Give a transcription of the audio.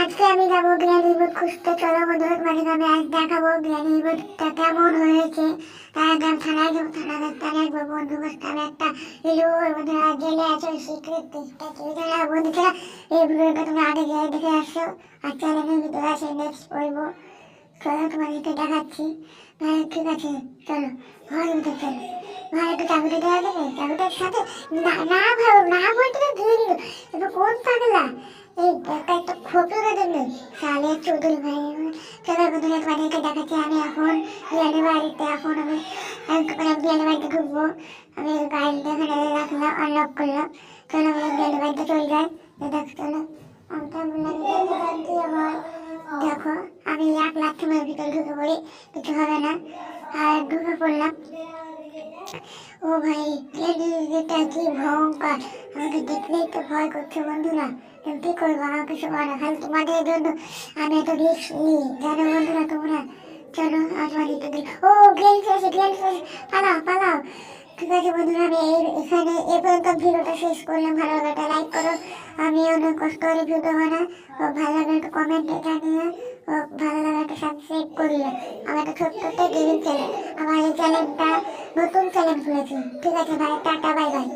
আজকে আমি যাব গ্র্যানি বুট খুঁজতে। চলো বন্ধুরা মানে আমি আজ দেখাবো গ্র্যানি বুটটা কেমন হয়েছে। তার নাম থানায় যাব, থানায় থানায় একবার বন্ধু বসতাম একটা হিরো বন্ধুরা, জেলে আছে সিক্রেট দিকটা চলে বন্ধুরা এই ভিডিওটা তুমি আগে গিয়ে দেখে আসো। আর চ্যানেলের ভিতরে আছে নেক্সট করব চলো, তোমাদেরকে দেখাচ্ছি। ঠিক আছে, চলো, ঘরের ভিতরে চলো। ভাই, একটু চাবিটা দেওয়া না না তো দিয়ে দিল। এবার কোন পাগলা? ভাই চলো বন্ধুরা আমি এখন বিয়ানের বাড়িতে। এখন আমি বিয়ানের বাড়িতে আমি গাড়িটা এখানে করলাম। চলো আমি চলে যাই। দেখো দেখো। আমি এক লাখ সময়ের ভিতরে ঢুকে পড়ি। কিছু হবে না। আর ঢুকে পড়লাম। ও ভাই এটা কি ভয়ঙ্কর? আমাকে দেখলেই তো ভয় করছে বন্ধুরা। কি করব? খালি তোমাদের জন্য আমি এত রিস্ক নিই। জানো বন্ধুরা তোমরা? চলো ও পালাও পালাও। ঠিক আছে বন্ধুরা, আমি এখানে এ পর্যন্ত ভিডিওটা শেষ করলাম। ভালো একটা লাইক করো। আমি অনেক কষ্ট করে ভিডিও বানাই। ও, ভালো একটা কমেন্টে জানিয়ে ভালো সাবস্ক্রাইব করিও আমার একটা ছোট্ট একটা গেমিং চ্যানেল। আমার এই চ্যানেলটা নতুন চ্যানেল খুলেছি। ঠিক আছে ভাই, টাটা, বাই বাই।